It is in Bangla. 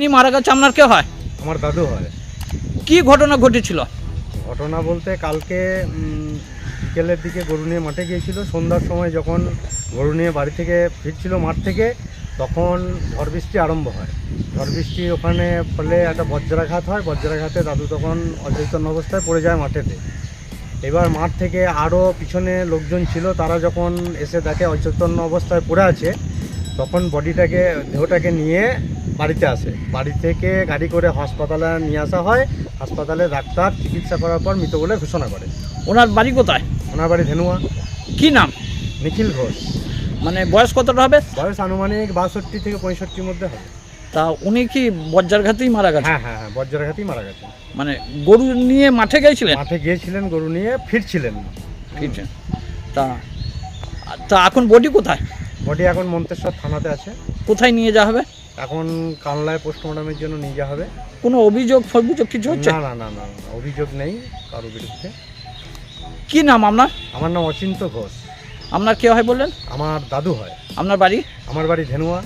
যিনি মারা গেছে আপনার কে হয়? আমার দাদু হয়। কি ঘটনা ঘটেছিল? ঘটনা বলতে কালকে বিকেলের দিকে গরু নিয়ে মাঠে গিয়েছিল। সন্ধ্যার সময় যখন গরু নিয়ে বাড়ি থেকে ফিরছিল মাঠ থেকে তখন ঝড় বৃষ্টি আরম্ভ হয়। ঝড় বৃষ্টি ওখানে ফলে একটা বজ্রাঘাত হয়। বজ্রাঘাতে দাদু তখন অচেতন অবস্থায় পড়ে যায় মাঠেতে। এবার মাঠ থেকে আরও পিছনে লোকজন ছিল তারা যখন এসে দেখে অচেতন অবস্থায় পড়ে আছে তখন বডিটাকে দেহটাকে নিয়ে বাড়িতে আসে। বাড়ি থেকে গাড়ি করে হাসপাতালে নিয়ে আসা হয়। হাসপাতালে ডাক্তার চিকিৎসা করার পর মৃত বলে ঘোষণা করে। ওনার বাড়ি কোথায়? ওনার বাড়ি ধেনুয়া। কি নাম? নিখিল ঘোষ। মানে বয়স কতটা হবে? বয়স আনুমানিক বাষট্টি থেকে পঁয়ষট্টির মধ্যে হবে। তা উনি কি বজ্রাঘাতেই মারা গেছে হ্যাঁ হ্যাঁ হ্যাঁ বজ্রাঘাতেই মারা গেছে মানে গরু নিয়ে মাঠে গেছিলেন মাঠে গিয়েছিলেন গরু নিয়ে ফিরছিলেন। আছে তা তা এখন বডি কোথায়? বডি এখন মন্তেশ্বর থানাতে আছে। কোথায় নিয়ে যাওয়া হবে? এখন কানলায় পোস্টমর্টমের জন্য নিয়ে যাওয়া হবে। কোনো অভিযোগ অভিযোগ কিছু হচ্ছে? না না না না না, অভিযোগ নেই কারও বিরুদ্ধে। কি নাম আপনার? আমার নাম অচিন্ত ঘোষ। আপনার কে হয় বললেন? আমার দাদু হয়। আপনার বাড়ি? আমার বাড়ি ধেনুয়া।